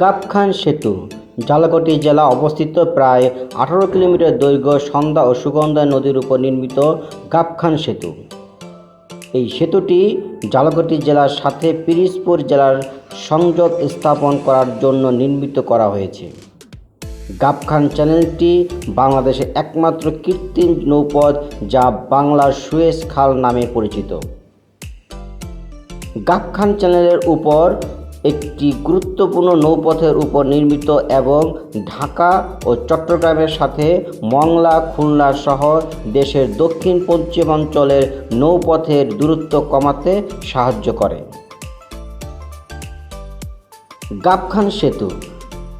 গাবখান সেতু। ঝালকাঠি জেলা অবস্থিত প্রায় আঠারো কিলোমিটার দৈর্ঘ্য সন্ধ্যা ও সুগন্ধা নদীর উপর নির্মিত গাবখান সেতু। এই সেতুটি ঝালকাঠি জেলার সাথে পিরিজপুর জেলার সংযোগ স্থাপন করার জন্য নির্মিত করা হয়েছে। গাবখান চ্যানেলটি বাংলাদেশের একমাত্র কৃত্রিম নৌপথ যা বাংলার সুয়েজ খাল নামে পরিচিত। গাবখান চ্যানেলের উপর একটি গুরুত্বপূর্ণ নৌপথের উপর নির্মিত এবং ঢাকা ও চট্টগ্রামের সাথে মংলা, খুলনা সহ দেশের দক্ষিণ পশ্চিমাঞ্চলের নৌপথের দূরত্ব কমাতে সাহায্য করে। গাবখান সেতু,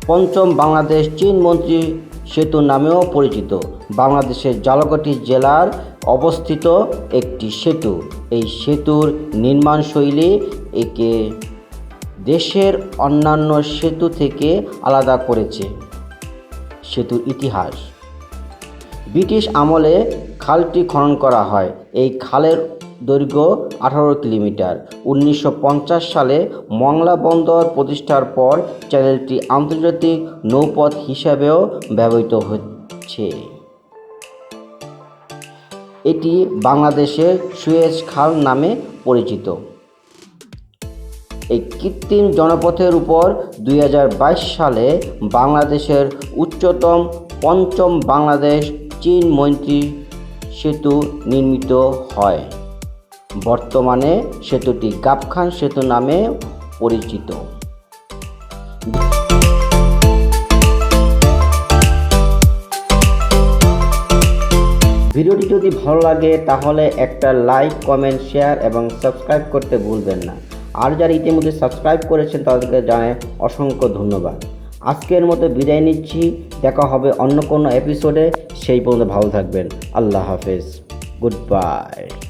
পঞ্চম বাংলাদেশ চীন মন্ত্রী সেতু নামেও পরিচিত। বাংলাদেশের জালকাঠি জেলার অবস্থিত একটি সেতু। এই সেতুর নির্মাণশৈলী একে দেশের অন্যান্য সেতু থেকে আলাদা করেছে সেতুর ইতিহাস। ব্রিটিশ আমলে খালটি খনন করা হয়। এই খালের দৈর্ঘ্য আঠারো কিলোমিটার। উনিশশো পঞ্চাশ সালে মংলা বন্দর প্রতিষ্ঠার পর চ্যানেলটি আন্তর্জাতিক নৌপথ হিসাবেও ব্যবহৃত হচ্ছে। এটি বাংলাদেশের সুয়েজ খাল নামে পরিচিত। এই কৃত্রিম জনপথের উপর দুই হাজার বাইশ সালে বাংলাদেশের উচ্চতম পঞ্চম বাংলাদেশ চীন মৈত্রী সেতু নির্মিত হয়। বর্তমানে সেতুটি গাবখান সেতু নামে পরিচিত। ভিডিওটি যদি ভালো লাগে তাহলে একটা লাইক, কমেন্ট, শেয়ার এবং সাবস্ক্রাইব করতে ভুলবেন না। আর যারা ইতিমধ্যে সাবস্ক্রাইব করেছেন, তাদেরকে জানাই অসংখ্য ধন্যবাদ। আজকের মতো বিদায় নিচ্ছি। দেখা হবে অন্য কোনো এপিসোডে সেই পর্যন্ত ভালো থাকবেন। আল্লাহ হাফেজ। Good bye